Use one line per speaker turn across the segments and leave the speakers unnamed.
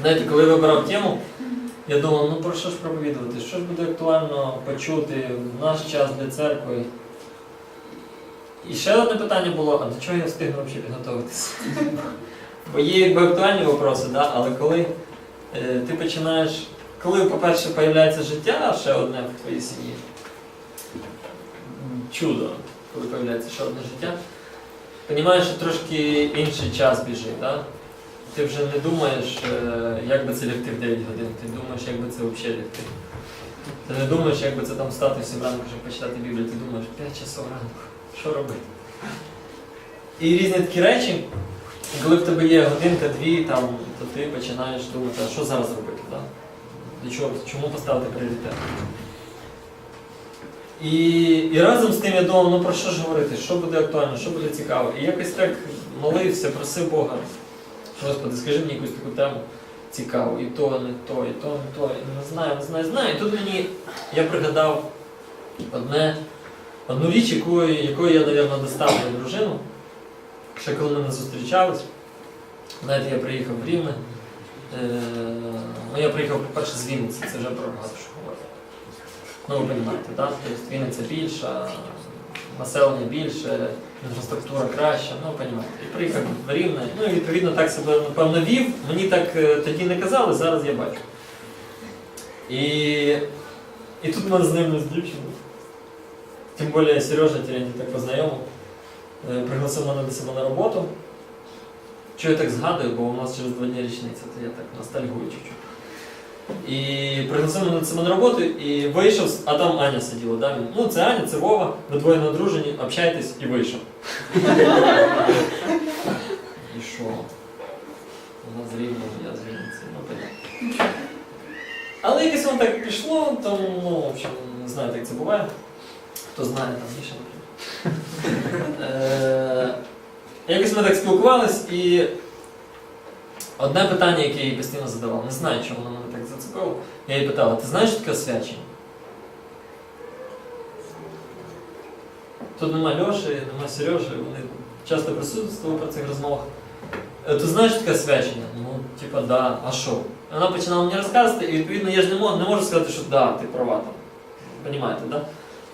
Знаєте, коли я вибирав тему, я думав, ну про що ж проповідувати? Що ж буде актуально почути в наш час для церкви? І ще одне питання було, а до чого я встигну взагалі підготуватися? Бо є якби актуальні вопроси, да? але коли е, ти починаєш, коли, по-перше, з'являється життя ще одне в твоїй сім'ї, чудо, коли з'являється ще одне життя, розумієш, що трошки інший час біжить. Да? Ти вже не думаєш, е, як би це лягти в 9 годин, ти думаєш, як би це взагалі лягти. Ти не думаєш, як би це там встати в 7 ранку, щоб почитати Біблію, ти думаєш 5 часов ранку, що робити? І різні такі речі, коли в тебе є годинка-дві, там, то ти починаєш думати, а що зараз робити? Да? Для чого, чому поставити пріоритет? І, і разом з тим я думав, ну про що ж говорити, що буде актуально, що буде цікаво. І якось так молився, просив Бога. Господи, скажи мені якусь таку тему цікаву, і то, не то, і то, не то, і не знаю, не знаю, знаю. І тут мені я пригадав одне, одну річ, якою, якою я, мабуть, достав мою дружину. Ще коли ми не зустрічались, знаєте, я приїхав в Рівне. Е, ну, я приїхав, по-перше, з Вінниці, це вже про багато що говорить. Ну, ви розумієте, так? Тобто Вінниця більша, населення більше, інфраструктура краща, ну, розумієте. І приїхав в Рівне, ну і відповідно так себе, напевно, вів. Мені так е, тоді не казали, зараз я бачу. І, і тут мене знайомі з дівчиною. Тим більше Сережа Терентій так познайомив. Е, Пригласив мене до себе на роботу. Чого я так згадую, бо у нас через два дні річниця, то я так ностальгую чуть-чуть. І пригласив мене до себе на роботу і вийшов, а там Аня сиділа. Да? Він, Ну, це Аня, це Вова, ви двоє не одружені, общайтесь і вийшов. І що? Вона з Рівного, я з Вінниці, ну понятно. Але якось воно так пішло, там, ну, в общем, не знаю, як це буває. Хто знає, там наприклад. Е, Якось ми так спілкувались і одне питання, яке я постійно задавав, не знаю, чому воно зацепило. Я їй питала, ти знаєш що таке освячення? Тут нема Льоші, нема Сережі, вони часто присутствували при цих розмовах. «Е, Ти знаєш що таке освячення? Ну, типа, да, а що? Вона починала мені розказувати, і відповідно я ж не можу, не можу сказати, що да, ти права там. Понімаєте, да?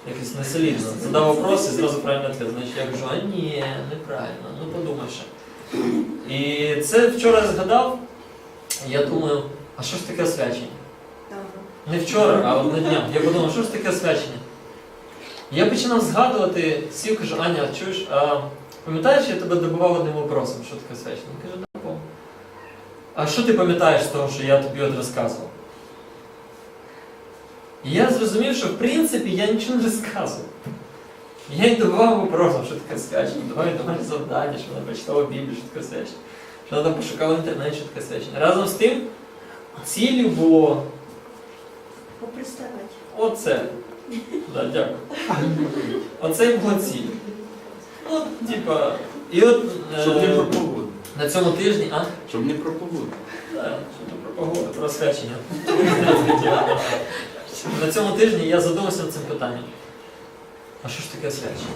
Якось несолідно. Задав вопрос і зразу правильно відповідь. Значить, я кажу, а ні, неправильно, ну подумай ще. І це вчора згадав, я думаю, а що ж таке освячення? Не вчора, а на днях. Я подумав, що ж таке освячення? Я починав згадувати, сів, кажу, Аня, чуєш, а пам'ятаєш, я тебе добував одним вопросом, що таке освячення? Він каже, да, помню. А що ти пам'ятаєш з того, що я тобі от розказував? І я зрозумів, що в принципі я нічого не розказував. Я їй давав вопросом, що таке освячення, давай давай завдання, що вона прочитала Біблію, що таке освячення. Що вона там пошукала в інтернеті, що таке освячення. Разом з тим, ціллю було
Поприставати.
Оце. Да, дякую. Оце і була ціль. Ну, типа, і от
Щоб не
е,
про погоду.
на цьому тижні, а?
Щоб не про погоду.
Да, що то про погоду, про освячення. На цьому тижні я задумався над цим питанням. А що ж таке освячення?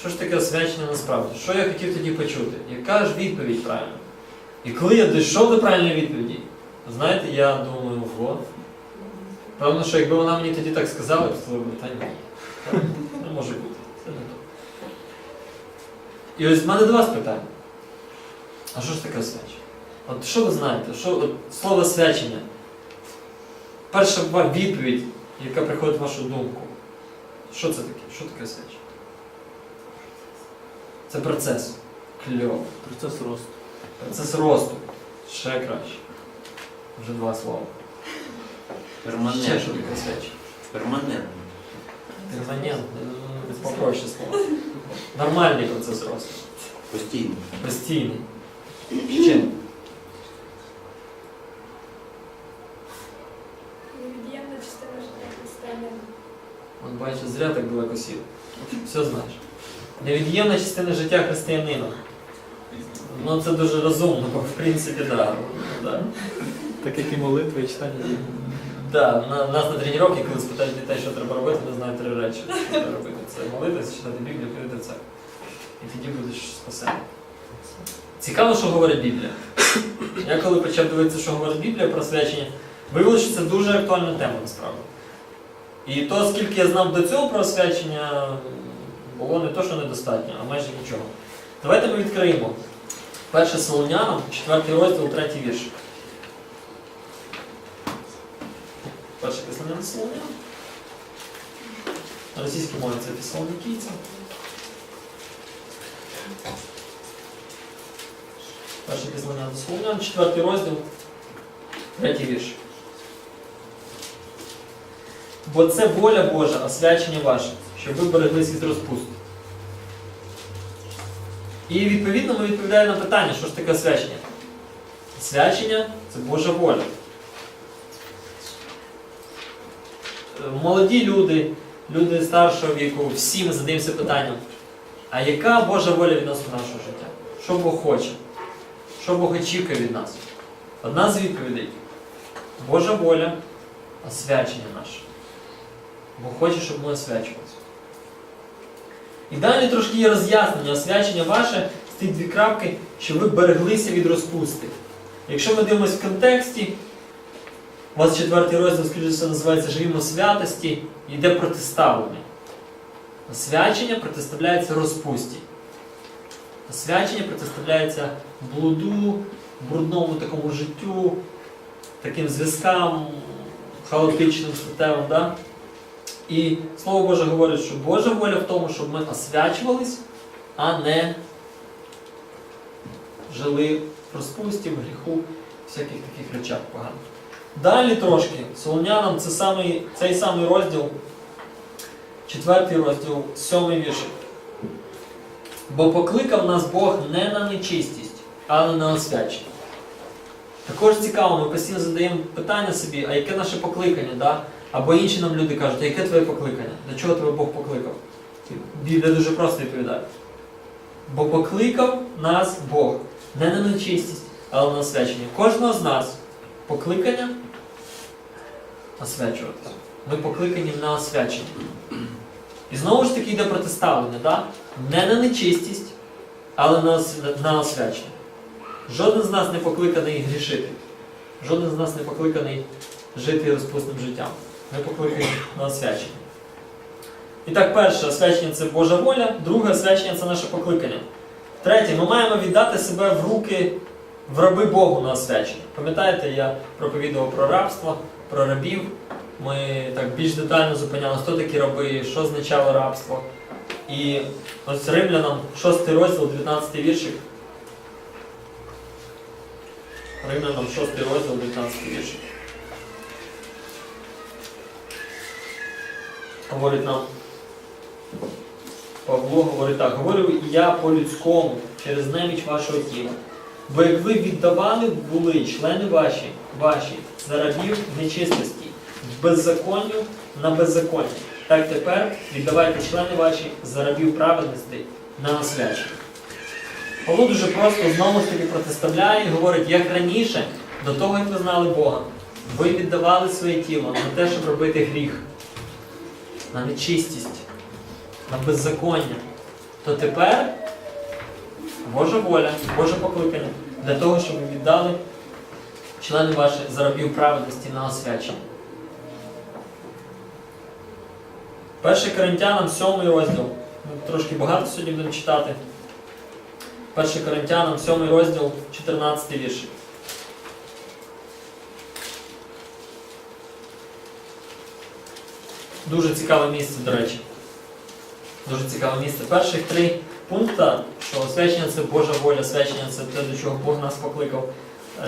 Що ж таке освячення насправді? Що я хотів тоді почути? Яка ж відповідь правильна? І коли я дійшов до правильної відповіді, знаєте, я думаю, ого. Певно, що якби вона мені тоді так сказала, я б сказав, та ні. та Не може бути. Це не то. І ось в мене до вас питання. А що ж таке освячення? От що ви знаєте? Що, от, слово свячення? Перша відповідь, яка приходить в вашу думку. Що це таке? Що таке свячення? Це процес. Кльово.
Процес росту.
Процес росту. Ще краще. Вже два слова. Ще
Перманентно. Перманентно.
Перманентне, ну, попроще слово. Нормальний процес росту.
Постійно.
Постійний. Ще.
Невід'ємна частина життя християнина.
От бачиш, зря так далеко сів. Все знаєш. Невід'ємна частина життя християнина. Ну це дуже розумно, бо в принципі, да. да.
Так як і молитва і читання.
Да, на, нас на тренування, коли спитають дітей, що треба робити, не знають три речі. Що треба робити. Це молитися, читати Біблію, ходити в церкву. І тоді будеш спасений. Цікаво, що говорить Біблія. Я коли почав дивитися, що говорить Біблія про освячення, виявилося, що це дуже актуальна тема насправді. І то, скільки я знав до цього про освячення, було не то, що недостатньо, а майже нічого. Давайте ми відкриємо. Перше Солонянам, 4 розділ, 3 вірш. До Солонян. На російській це Фесалоникійця. Перше післання до Солонян, 4 розділ, 3 вірш. Бо це воля Божа, освячення ваше, щоб ви береглись від розпусту. І відповідно ми відповідаємо на питання, що ж таке освячення. Освячення це Божа воля. Е, Молоді люди, люди старшого віку, всі ми задаємося питанням, а яка Божа воля відносно нашого життя? Що Бог хоче? Що Бог очікує від нас? Одна з відповідей Божа воля освячення наше. Бог хоче, щоб ми освячувалися. І далі трошки є роз'яснення, освячення ваше стоїть дві крапки, щоб ви береглися від розпусти. Якщо ми дивимося в контексті, у вас четвертий розділ, скоріше називається Живімо святості, йде протиставлення. Освячення протиставляється розпусті. Освячення протиставляється блуду, брудному такому життю, таким зв'язкам хаотичним, статевим. Да? І Слово Боже говорить, що Божа воля в тому, щоб ми освячувались, а не жили в розпусті, в гріху, всяких таких речах поганих. Далі трошки, Солонянам це самий, цей самий розділ, четвертий розділ, сьомий віршик. Бо покликав нас Бог не на нечистість, але на освячення. Також цікаво, ми постійно задаємо питання собі, а яке наше покликання? Да? Або інші нам люди кажуть, а яке твоє покликання? Для чого тебе Бог покликав? Біблія дуже просто відповідає. Бо покликав нас Бог не на нечистість, але на освячення. Кожного з нас покликання освячуватися. Ми покликані на освячення. І знову ж таки йде протиставлення, да? не на нечистість, але на, на освячення. Жоден з нас не покликаний грішити. Жоден з нас не покликаний жити розпусним життям. Ми покликані на освячення. І так, перше освячення це Божа воля, друге освячення це наше покликання. Третє, ми маємо віддати себе в руки в раби Богу на освячення. Пам'ятаєте, я проповідував про рабство, про рабів. Ми так більш детально зупиняли, хто такі раби, що означало рабство. І ось римлянам 6 розділ, 19 віршик. Римлянам 6 розділ, 19 віршик. Говорить нам Павло говорить так, говорю я по-людському, через неміч вашого тіла. Бо як ви віддавали були члени ваші, ваші за рабів нечистості, беззаконню на беззаконня, так тепер віддавайте члени ваші за рабів праведності на освячення. Павло дуже просто знову ж таки протиставляє і говорить, як раніше, до того, як ви знали Бога, ви віддавали своє тіло на те, щоб робити гріх, на нечистість, на беззаконня, то тепер Божа воля, Боже покликання для того, щоб ви віддали члени ваші за рабів праведності на освячення. 1 Коринтянам 7 розділ. Ми трошки багато сьогодні будемо читати. 1 Коринтянам 7 розділ, 14 вірш. Дуже цікаве місце, до речі. Дуже цікаве місце. Перших три пункти, що освячення це Божа воля, освячення це те, до чого Бог нас покликав.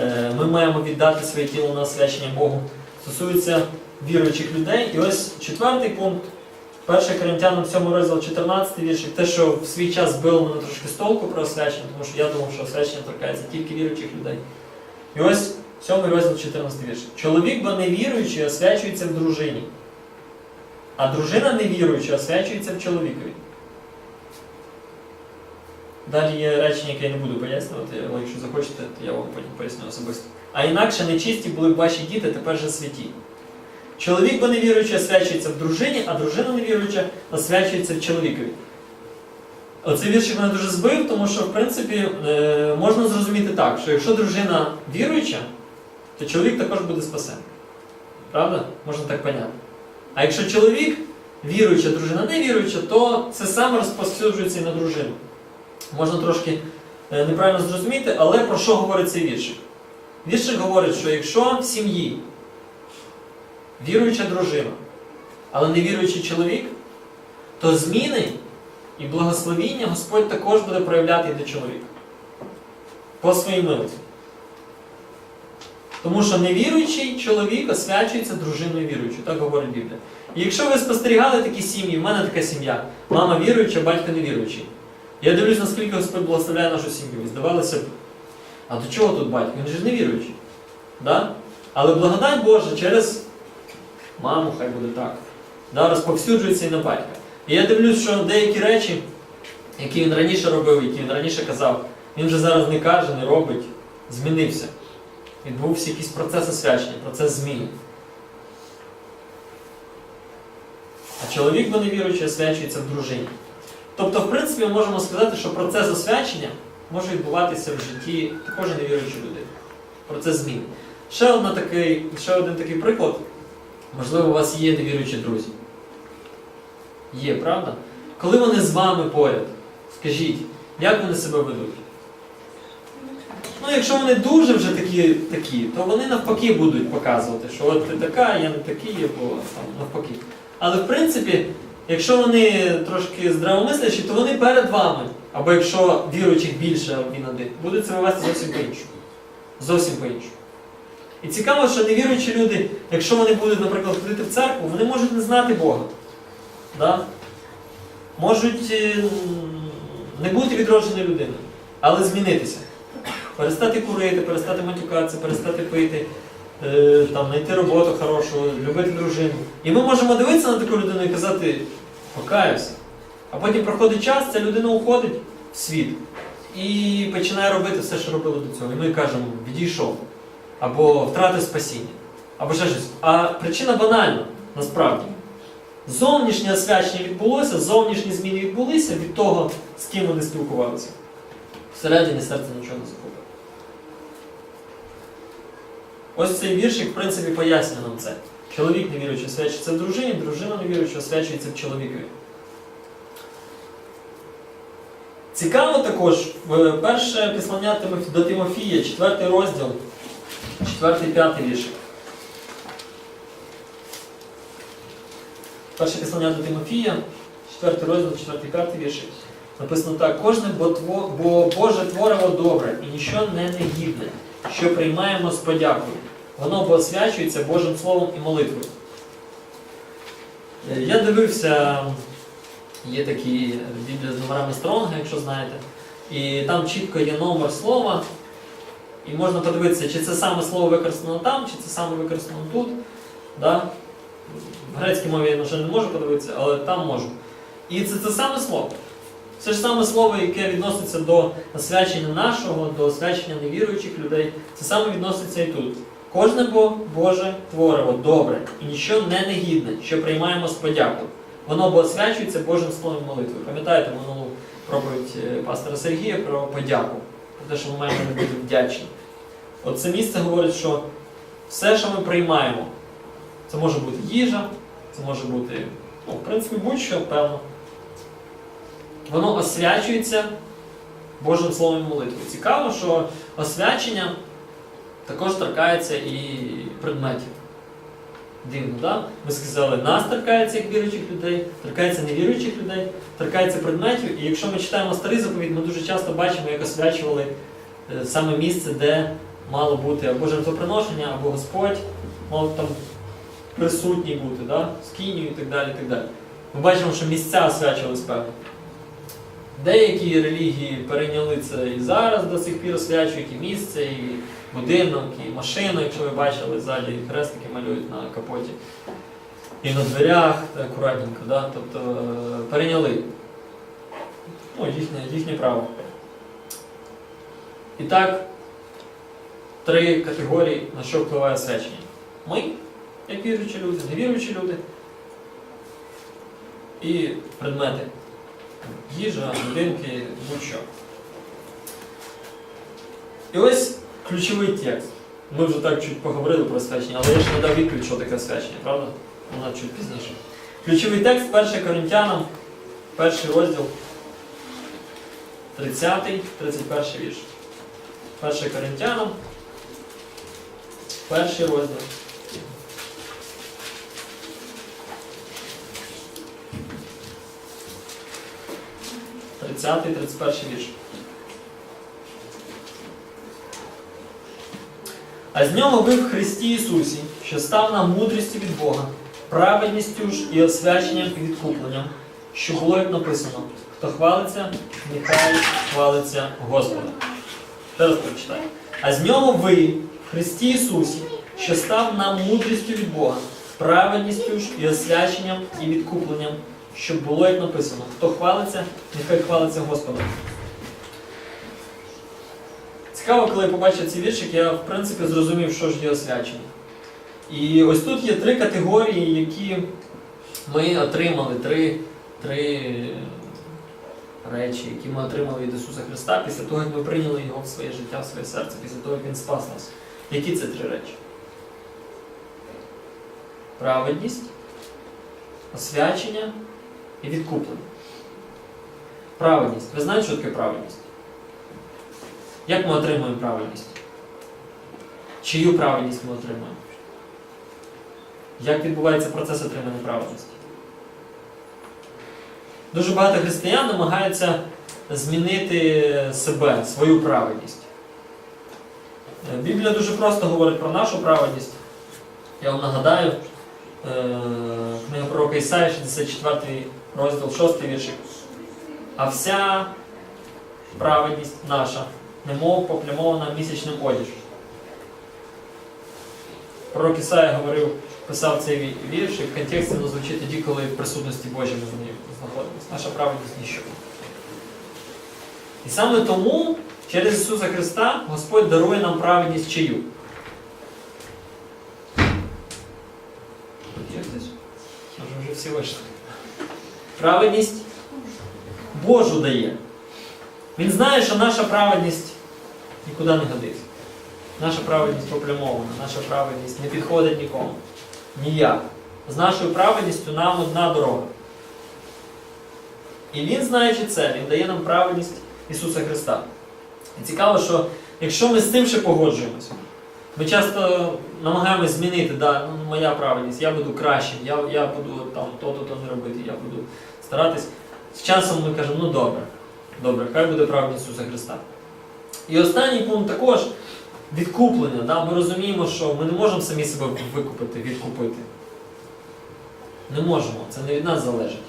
Е, Ми маємо віддати своє тіло на освячення Богу. Стосується віруючих людей. І ось четвертий пункт. 1 Коринтянам 7 розділ 14 віршик, те, що в свій час збило мене трошки з толку про освячення, тому що я думав, що освячення торкається тільки віруючих людей. І ось 7 розділ 14 вірш. Чоловік, бо не віруючий, освячується в дружині, а дружина невіруюча освячується в чоловікові. Далі є речення, яке я не буду пояснювати, але якщо захочете, то я вам потім поясню особисто. А інакше нечисті були б ваші діти, тепер же святі. Чоловік, бо невіруючий, освячується в дружині, а дружина невіруюча освячується в чоловікові. Оцей віршик мене дуже збив, тому що, в принципі, е, можна зрозуміти так, що якщо дружина віруюча, то чоловік також буде спасений. Правда? Можна так поняти. А якщо чоловік віруюча, дружина не віруюча, то це саме розповсюджується і на дружину. Можна трошки е, неправильно зрозуміти, але про що говорить цей віршик? Віршик говорить, що якщо в сім'ї віруюча дружина, але не віруючий чоловік, то зміни і благословіння Господь також буде проявляти і до чоловіка. По своїй милості. Тому що невіруючий чоловік освячується дружиною віруючою, так говорить Біблія. І якщо ви спостерігали такі сім'ї, в мене така сім'я, мама віруюча, батько невіруючий. Я дивлюсь, наскільки Господь благословляє нашу сім'ю. І здавалося б, а до чого тут батько? Він же не віруючий. Да? Але благодать Божа через маму, хай буде так, да, розповсюджується і на батька. І я дивлюсь, що деякі речі, які він раніше робив, які він раніше казав, він вже зараз не каже, не робить, змінився. Відбувся якийсь процес освячення, процес зміни. А чоловік, бо невіруючий, освячується в дружині. Тобто, в принципі, ми можемо сказати, що процес освячення може відбуватися в житті також невіруючої людини. Процес зміни. Ще, одна такий, ще один такий приклад. Можливо, у вас є невіруючі друзі. Є, правда? Коли вони з вами поряд, скажіть, як вони себе ведуть? Ну, якщо вони дуже вже такі, такі, то вони навпаки будуть показувати, що от ти така, я не такий, або там, навпаки. Але в принципі, якщо вони трошки здравомислячі, то вони перед вами. Або якщо віруючих більше він один, будуть себе вести зовсім по-іншому. Зовсім по-іншому. І цікаво, що невіруючі люди, якщо вони будуть, наприклад, ходити в церкву, вони можуть не знати Бога. Да? Можуть е, не бути відродженою людиною, але змінитися. Перестати курити, перестати матюкатися, перестати пити, там, знайти роботу хорошу, любити дружину. І ми можемо дивитися на таку людину і казати, покаюся. А потім проходить час, ця людина уходить в світ і починає робити все, що робила до цього. І ми кажемо, відійшов. Або втратив спасіння, або ще щось. А причина банальна, насправді. Зовнішнє освячення відбулося, зовнішні зміни відбулися від того, з ким вони спілкувалися. Всередині серце нічого не захопило. Ось цей віршик, в принципі, пояснює нам це. Чоловік невіруючий освячується в дружині, дружина невіруюча освячується в чоловікові. Цікаво також, перше післання до Тимофія, 4 розділ, 4-5 віршик. Перше післання до Тимофія, 4 розділ, 4-5 віршик. Написано так: кожне бо, Боже твориво добре і ніщо не негідне, що приймаємо з подякою. Воно освячується Божим Словом і молитвою. Е, Я дивився, є такі біблії з номерами Стронга, якщо знаєте, і там чітко є номер слова, і можна подивитися, чи це саме слово використано там, чи це саме використано тут. Да? В грецькій мові я, жаль, не можу подивитися, але там можу. І це те саме слово. Це ж саме слово, яке відноситься до освячення нашого, до освячення невіруючих людей. Це саме відноситься і тут. Кожне бо Боже твориво добре і ніщо не негідне, що приймаємо з подякою. Воно освячується Божим словом і молитвою. Пам'ятаєте минулу проповідь е, пастора Сергія про подяку, про те, що ми маємо бути вдячні. От це місце говорить, що все, що ми приймаємо, це може бути їжа, це може бути, ну, в принципі, будь-що, певно. Воно освячується Божим Словом і молитвою. Цікаво, що освячення також торкається і предметів. Дивно, да? Ми сказали, нас торкається як віруючих людей, торкається невіруючих людей, торкається предметів. І якщо ми читаємо старий заповідь, ми дуже часто бачимо, як освячували е, саме місце, де мало бути або жертвоприношення, або Господь мав там присутній бути, да? скинію і так далі. і так далі. Ми бачимо, що місця освячувались певно. Деякі релігії перейняли це і зараз до сих пір освячують і місце, і будинок, і машину, якщо ви бачили, ззаді хрестики малюють на капоті. І на дверях, акуратненько, да? тобто е, перейняли. Ну, їхнє, їхнє право. І так, три категорії, на що впливає освячення. Ми, як віруючі люди, невіруючі люди і предмети, їжа, будинки, будь-що. І ось ключовий текст. Ми вже так чуть поговорили про свячення, але я ж не дав відповідь, що таке свячення, правда? Вона чуть пізніше. Ключовий текст 1 Коринтянам, перший розділ, 30, 31 вірш. 1 Коринтянам, перший розділ. Тридцятий, 31 вірш. А з нього ви в Христі Ісусі, що став нам мудрістю від Бога, праведністю ж і освяченням і відкупленням, що було як написано, хто хвалиться, нехай хвалиться Господом. Ще прочитаю. А з нього ви, в Христі Ісусі, що став нам мудрістю від Бога, праведністю ж і освяченням і відкупленням, щоб було як написано, хто хвалиться, нехай хвалиться Господом. Цікаво, коли я побачив ці віршик, я в принципі зрозумів, що ж є освячення. І ось тут є три категорії, які ми отримали, три, три речі, які ми отримали від Ісуса Христа після того, як ми прийняли Його в своє життя, в своє серце, після того, як Він спас нас. Які це три речі? Праведність, освячення і відкуплення. Праведність. Ви знаєте, що таке праведність? Як ми отримуємо правильність? Чию правильність ми отримуємо? Як відбувається процес отримання правильності? Дуже багато християн намагаються змінити себе, свою праведність. Е, Біблія дуже просто говорить про нашу праведність. Я вам нагадаю, е, книга пророка Ісаї, 64 розділ, 6 віршик. А вся праведність наша немов поплямована місячним одіж. Пророк Ісая говорив, писав цей вірш, і в контексті воно звучить тоді, коли в присутності Божій ми в ній знаходимося. Наша праведність ніщо. І саме тому через Ісуса Христа Господь дарує нам праведність чию. Вже всі вийшли. Праведність Божу дає. Він знає, що наша праведність нікуди не годиться. Наша праведність поплямована, наша праведність не підходить нікому. Ніяк. З нашою праведністю нам одна дорога. І він, знаючи це, він дає нам праведність Ісуса Христа. І цікаво, що якщо ми з тим ще погоджуємося, ми часто намагаємось змінити, да, ну, моя праведність, я буду кращим, я, я буду там то-то то не робити, я буду старатись. З часом ми кажемо, ну добре, добре, хай буде праведність Ісуса Христа. І останній пункт також відкуплення. Да? Ми розуміємо, що ми не можемо самі себе викупити, відкупити. Не можемо, це не від нас залежить.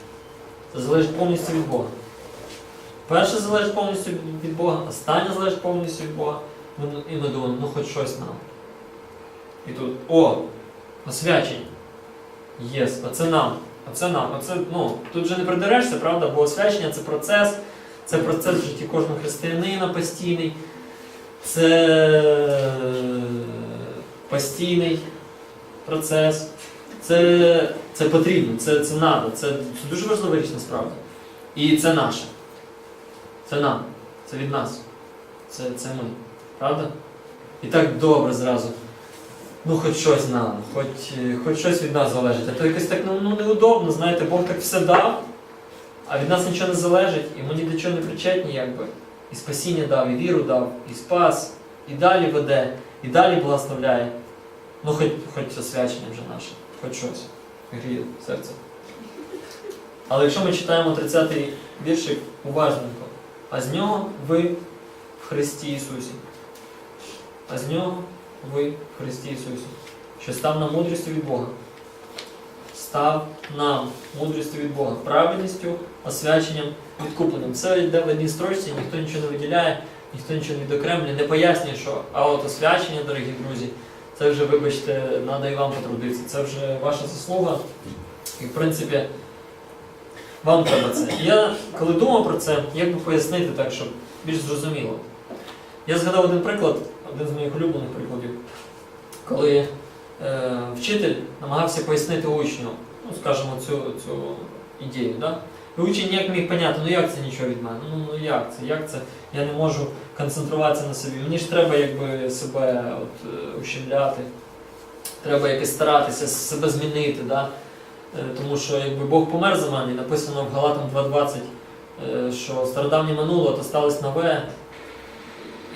Це залежить повністю від Бога. Перше залежить повністю від Бога, останнє залежить повністю від Бога. І ми думаємо, ну хоч щось нам. І тут, о, освячення. Єс, оце нам. Оце нам. Оце, ну, тут же не придерешся, правда? Бо освячення це процес, це процес в житті кожного християнина постійний. Це е, постійний процес. Це, це потрібно, це, це надо, це, це дуже важлива річ насправді. І це наше. Це нам. Це від нас. Це, це ми. Правда? І так добре зразу. Ну, хоч щось нам, хоч, хоч щось від нас залежить. А то якось так ну, ну, неудобно, знаєте, Бог так все дав, а від нас нічого не залежить, і ми ні до чого не причетні, якби. І спасіння дав, і віру дав, і спас, і далі веде, і далі благословляє. Ну, хоч, хоч освячення вже наше, хоч щось. Гріє серце. Але якщо ми читаємо 30-й віршик уважненько, а з нього ви в Христі Ісусі. А з нього ви в Христі Ісусі, що став нам мудрістю від Бога. Став нам мудрістю від Бога, праведністю, освяченням, відкупленням. Все йде в одній строчці, ніхто нічого не виділяє, ніхто нічого не відокремлює, не пояснює, що а от освячення, дорогі друзі, це вже, вибачте, треба і вам потрудитися. Це вже ваша заслуга. І в принципі, вам треба це. Я коли думав про це, як би пояснити так, щоб більш зрозуміло. Я згадав один приклад, один з моїх улюблених прикладів, коли вчитель намагався пояснити учню, ну, скажімо, цю, цю ідею. Да? І учень ніяк міг поняти, ну як це нічого від мене? Ну, ну як це? Як це? Я не можу концентруватися на собі. Мені ж треба якби себе от, е, ущемляти. Треба якось старатися себе змінити. Да? Е, Тому що якби Бог помер за мене, написано в Галатам 2.20, е, що стародавнє минуло, то сталося нове.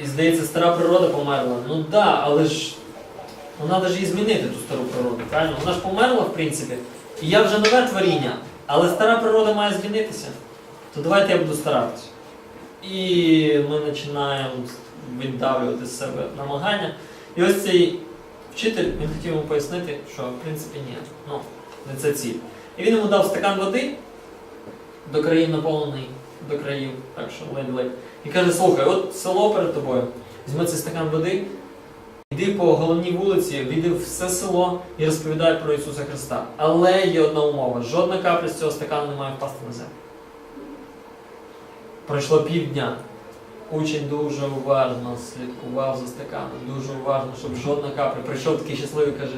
І здається, стара природа померла. Ну так, да, але ж ну, треба ж її змінити, ту стару природу, правильно? Вона ж померла, в принципі. І я вже нове творіння, але стара природа має змінитися. То давайте я буду старатися. І ми починаємо віддавлювати з себе намагання. І ось цей вчитель, він хотів йому пояснити, що в принципі ні, ну, не це ціль. І він йому дав стакан води, до країв наповнений до країв, так що ледь-ледь. І каже, слухай, от село перед тобою, візьми цей стакан води, йди по головній вулиці, війди в все село і розповідай про Ісуса Христа. Але є одна умова: жодна капля з цього стакану не має впасти на землю. Пройшло півдня. Учень дуже уважно слідкував за стаканом, дуже уважно, щоб жодна капля. Прийшов такий щасливий, каже,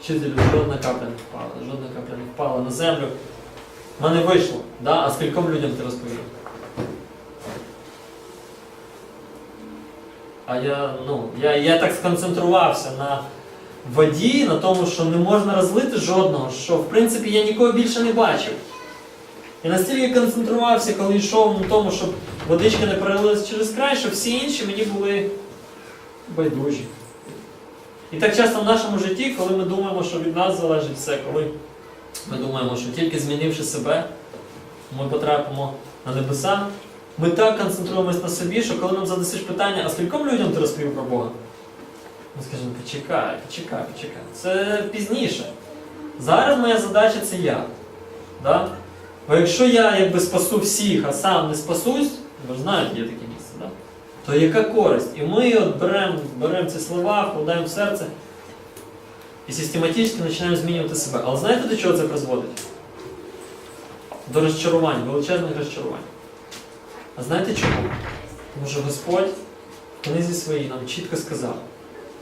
вчителю, жодна капля не впала, жодна капля не впала на землю. В мене вийшло, да? а скільком людям ти розповів? А я, ну, я, я так сконцентрувався на воді, на тому, що не можна розлити жодного, що в принципі я нікого більше не бачив. Я настільки концентрувався, коли йшов на тому, щоб водичка не перелилась через край, що всі інші мені були байдужі. І так часто в нашому житті, коли ми думаємо, що від нас залежить все, коли ми думаємо, що тільки змінивши себе, ми потрапимо на небеса, ми так концентруємось на собі, що коли нам задасиш питання, а скільком людям ти розповів про Бога? Ми скажемо, почекай, почекай, почекай. Це пізніше. Зараз моя задача це я. Да? Бо якщо я якби спасу всіх, а сам не спасусь, ви ж знаєте, є таке місце, да? то яка користь? І ми от беремо берем ці слова, вкладаємо в серце і систематично починаємо змінювати себе. Але знаєте, до чого це призводить? До розчарувань, величезних розчарувань. А знаєте чому? Тому що Господь в книзі своїй нам чітко сказав,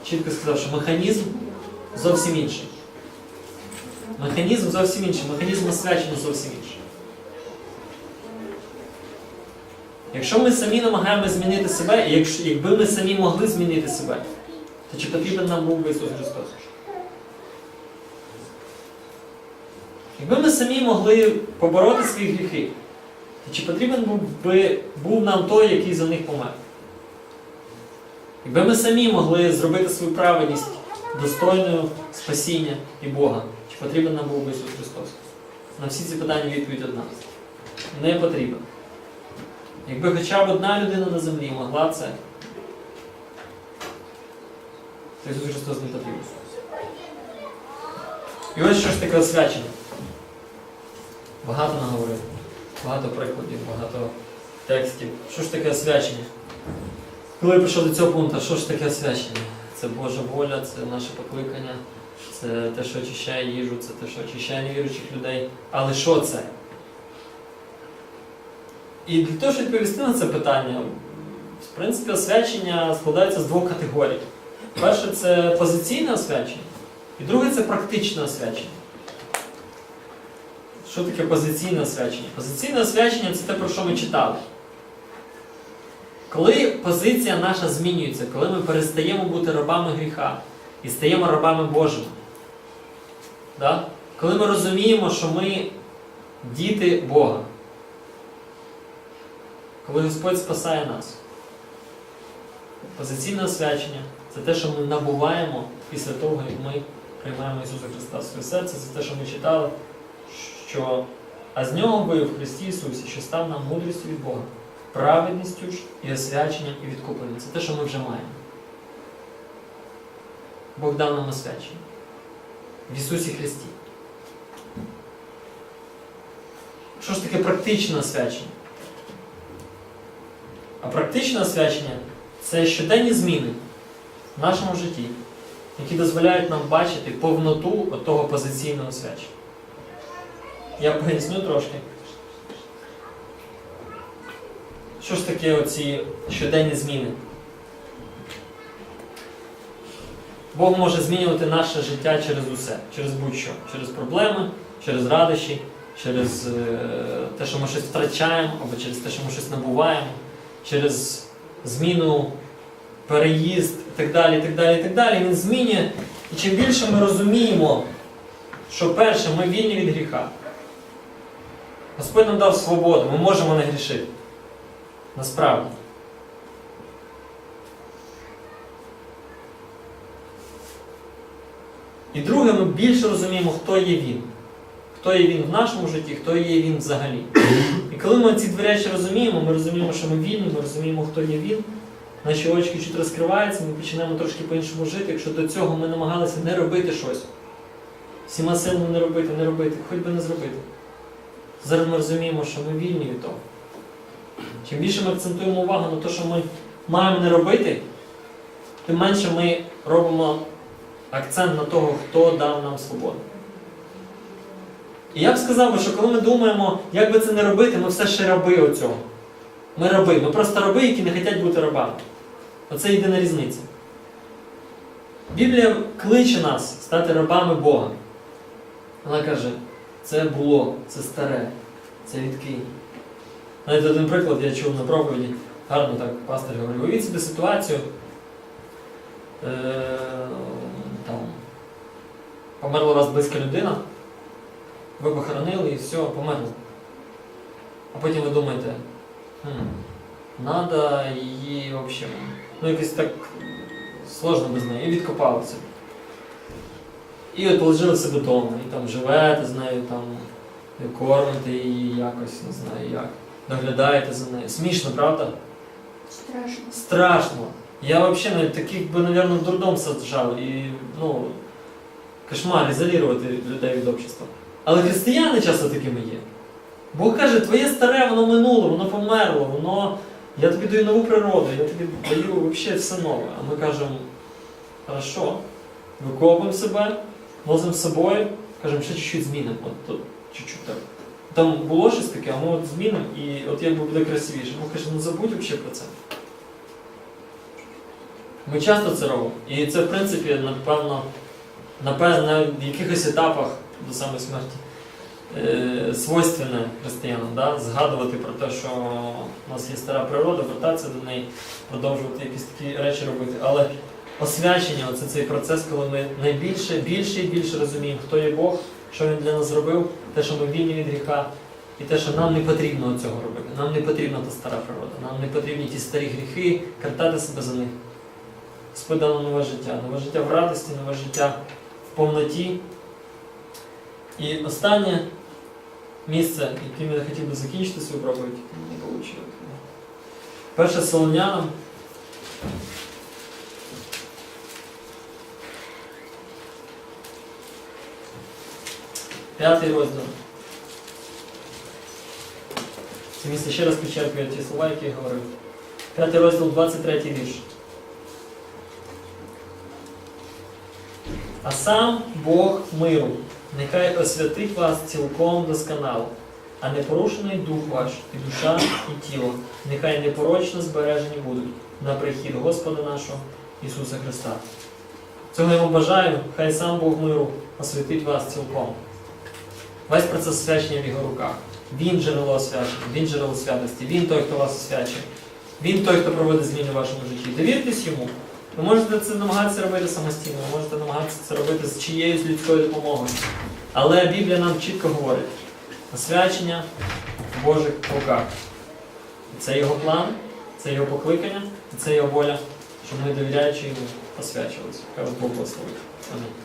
чітко сказав, що механізм зовсім інший. Механізм зовсім інший, механізм освячення зовсім інший. Якщо ми самі намагаємося змінити себе, і якщо, якби ми самі могли змінити себе, то чи потрібен нам був би Ісус Христос? Якби ми самі могли побороти свої гріхи, чи потрібен був би був нам той, який за них помер? Якби ми самі могли зробити свою праведність достойною спасіння і Бога, чи потрібен нам був би Ісус Христос? На всі ці питання відповідь одна. Не потрібен. Якби хоча б одна людина на землі могла це, то Ісус Христос не потрібен. І ось що ж таке освячення. Багато наговорив, багато прикладів, багато текстів. Що ж таке освячення? Коли я прийшов до цього пункту, що ж таке освячення? Це Божа воля, це наше покликання, це те, що очищає їжу, це те, що очищає невіруючих людей. Але що це? І для того, щоб відповісти на це питання, в принципі, освячення складається з двох категорій. Перше це позиційне освячення, і друге це практичне освячення. Що таке позиційне освячення? Позиційне освячення це те, про що ми читали. Коли позиція наша змінюється, коли ми перестаємо бути рабами гріха і стаємо рабами Божими, да? коли ми розуміємо, що ми діти Бога, коли Господь спасає нас, позиційне освячення це те, що ми набуваємо після того, як ми приймаємо Ісуса Христа в своє серце, це те, що ми читали, що а з нього ви в Христі Ісусі, що став нам мудрістю від Бога, праведністю і освяченням і відкупленням. Це те, що ми вже маємо. Бог дав нам освячення в Ісусі Христі. Що ж таке практичне освячення? А практичне освячення це щоденні зміни в нашому житті, які дозволяють нам бачити повноту того позиційного освячення. Я поясню трошки. Що ж таке оці щоденні зміни? Бог може змінювати наше життя через усе, через будь-що, через проблеми, через радощі, через е, те, що ми щось втрачаємо, або через те, що ми щось набуваємо, через зміну, переїзд і так далі, і так далі, і так далі. Він змінює. І чим більше ми розуміємо, що перше, ми вільні від гріха. Господь нам дав свободу, ми можемо не грішити. Насправді. І друге, ми більше розуміємо, хто є він. Хто є він в нашому житті, хто є він взагалі. І коли ми ці дві речі розуміємо, ми розуміємо, що ми вільні, ми розуміємо, хто є він, наші очки чуть розкриваються, ми починаємо трошки по-іншому жити, якщо до цього ми намагалися не робити щось. Всіма силами не робити, не робити, хоч би не зробити. Зараз ми розуміємо, що ми вільні від того. Чим більше ми акцентуємо увагу на те, що ми маємо не робити, тим менше ми робимо акцент на того, хто дав нам свободу. І я б сказав, що коли ми думаємо, як би це не робити, ми все ще раби оцього. Ми раби, ми просто раби, які не хочуть бути рабами. Оце єдина різниця. Біблія кличе нас стати рабами Бога. Вона каже, це було, це старе, це відкинь. Навіть один приклад я чув на проповіді, гарно так пастор говорив, уявіть собі ситуацію. Е, там, померла у вас близька людина, ви похоронили і все, померли. А потім ви думаєте, хм, надо її, в общем, ну якось так сложно без неї, і відкопали собі. І от положили себе вдома, і там живете з нею, там кормите її якось, не знаю як, доглядаєте за нею. Смішно, правда?
Страшно.
Страшно. Я взагалі навіть таких би, мабуть, в дурдом саджав і, ну, кошмар, ізолювати людей від общества. Але християни часто такими є. Бог каже, твоє старе, воно минуло, воно померло, воно. Я тобі даю нову природу, я тобі даю взагалі все нове. А ми кажемо, хорошо, викопуємо себе, возимо з собою, кажемо, ще чуть-чуть змінимо. От тут чуть-чуть так. Там було щось таке, а ми от змінимо, і от якби буде красивіше. Бог каже, ну забудь взагалі про це. Ми часто це робимо. І це, в принципі, напевно, напевно, на якихось етапах до самої смерті е, свойственне християнам, да? згадувати про те, що у нас є стара природа, вертатися до неї, продовжувати якісь такі речі робити. Але освячення, оце цей процес, коли ми найбільше, більше і більше розуміємо, хто є Бог, що Він для нас зробив, те, що ми вільні від гріха, і те, що нам не потрібно цього робити. Нам не потрібна та стара природа, нам не потрібні ті старі гріхи, картати себе за них. Господь дав нове життя, нове життя в радості, нове життя в повноті. І останнє місце, яким я хотів би закінчити свою проповідь, не вийшло. Перше Солонянам. П'ятий розділ. Це місце ще раз підчеркує ті слова, які я говорив. П'ятий розділ, 23 вірш. А сам Бог миру, нехай освятить вас цілком досконало, а непорушений дух ваш, і душа, і тіло, нехай непорочно збережені будуть на прихід Господа нашого Ісуса Христа. Цього вам бажаю, хай сам Бог миру освятить вас цілком. Весь процес свячення в його руках. Він джерело освячення, він джерело святості, він той, хто вас освячує. Він той, хто проводить зміни в вашому житті. Довіртесь йому. Ви можете це намагатися робити самостійно, ви можете намагатися це робити з чиєюсь людською допомогою. Але Біблія нам чітко говорить: освячення в Божих руках. Це його план, це його покликання, це його воля, щоб ми довіряючи йому освячувалися. Хай Бог благословить. Амінь.